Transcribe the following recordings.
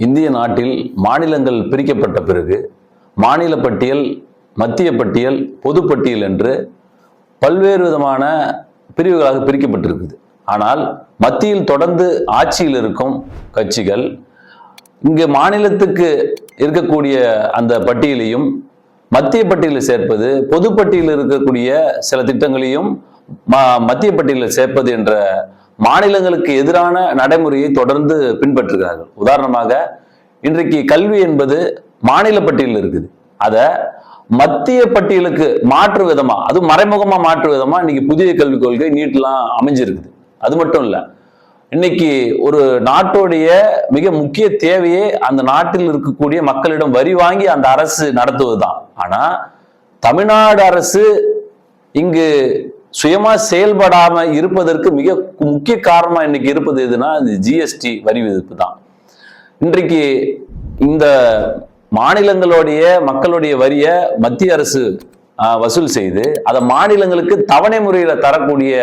இந்திய நாட்டில் மாநிலங்கள் பிரிக்கப்பட்ட பிறகு மாநில பட்டியல் மத்திய பட்டியல் பொதுப்பட்டியல் என்று பல்வேறு விதமான பிரிவுகளாக பிரிக்கப்பட்டிருக்குது. ஆனால் மத்தியில் தொடர்ந்து ஆட்சியில் இருக்கும் கட்சிகள் இங்கே மாநிலத்துக்கு இருக்கக்கூடிய அந்த பட்டியலையும் மத்திய பட்டியலில் சேர்ப்பது பொதுப்பட்டியலில் இருக்கக்கூடிய சில திட்டங்களையும் ம- மத்திய பட்டியலில் சேர்ப்பது என்ற மாநிலங்களுக்கு எதிரான நடைமுறையை தொடர்ந்து பின்பற்றுகிறார்கள். உதாரணமாக இன்றைக்கு கல்வி என்பது மாநில பட்டியலில் இருக்குது. அதை மத்திய பட்டியலுக்கு மாற்று விதமா அது மறைமுகமா மாற்று விதமா இன்னைக்கு புதிய கல்விக் கொள்கை நீட்லாம் அமைஞ்சிருக்குது. அது மட்டும் இல்லை இன்னைக்கு ஒரு நாட்டுடைய மிக முக்கிய தேவையே அந்த நாட்டில் இருக்கக்கூடிய மக்களிடம் வரி வாங்கி அந்த அரசு நடத்துவது தான் ஆனா தமிழ்நாடு அரசு இங்கு சுயமா செயல்படாம இருப்பதற்கு மிக முக்கிய காரணமா இன்னைக்கு இருப்பது எதுனா இது ஜிஎஸ்டி வரி விதிப்பு தான். இன்றைக்கு இந்த மாநிலங்களுடைய மக்களுடைய வரியை மத்திய அரசு வசூல் செய்து அதை மாநிலங்களுக்கு தவணை முறையில தரக்கூடிய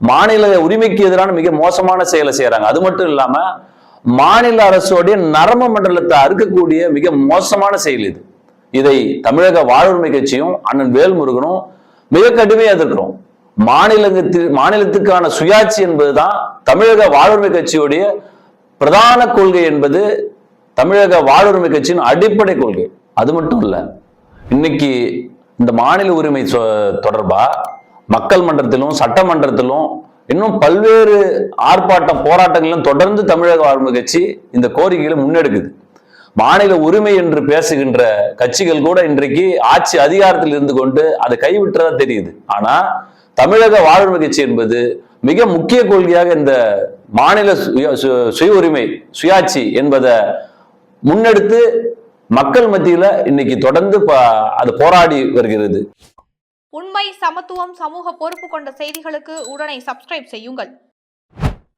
மாநில உரிமைக்கு எதிரான மிக மோசமான செயலை செய்யறாங்க அது மட்டும் இல்லாம மாநில அரசோடைய நரம்ப மண்டலத்தை அறுக்கக்கூடிய மிக மோசமான செயல் இது. இதை தமிழக வாழ்வுரிமை கட்சியும் அண்ணன் வேல்முருகனும் மிக கடுமையா எதிர்க்கிறோம். மாநிலத்தில் மாநிலத்துக்கான சுயாட்சி என்பதுதான் தமிழக வாழ்வுரிமை கட்சியுடைய பிரதான கொள்கை என்பது தமிழக வாழ்வுரிமை கட்சியின் அடிப்படை கொள்கை. அது மட்டும் இல்ல இன்னைக்கு இந்த மாநில உரிமை தொடர்பா மக்கள் மன்றத்திலும் சட்டமன்றத்திலும் இன்னும் பல்வேறு ஆர்ப்பாட்டம் போராட்டங்களும் தொடர்ந்து தமிழக வாழ்வுரிமை கட்சி இந்த கோரிக்கைகளை முன்னெடுக்குது. மாநில உரிமை என்று பேசுகின்ற கட்சிகள் கூட இன்றைக்கு ஆட்சி அதிகாரத்தில் இருந்து கொண்டு அதை கைவிட்டுறதா தெரியுது. ஆனா தமிழக வாழ்வுரிமை கட்சி என்பது மிக முக்கிய கொள்கையாக இந்த மாநில சுய சு- சுய உரிமை சுயாட்சி என்பதை முன்னெடுத்து மக்கள் மத்தியில இன்னைக்கு தொடர்ந்து அது போராடி வருகிறது. உண்மை சமத்துவம் சமூக பொறுப்பு கொண்ட செய்திகளுக்கு உடனே சப்ஸ்கிரைப் செய்யுங்கள்.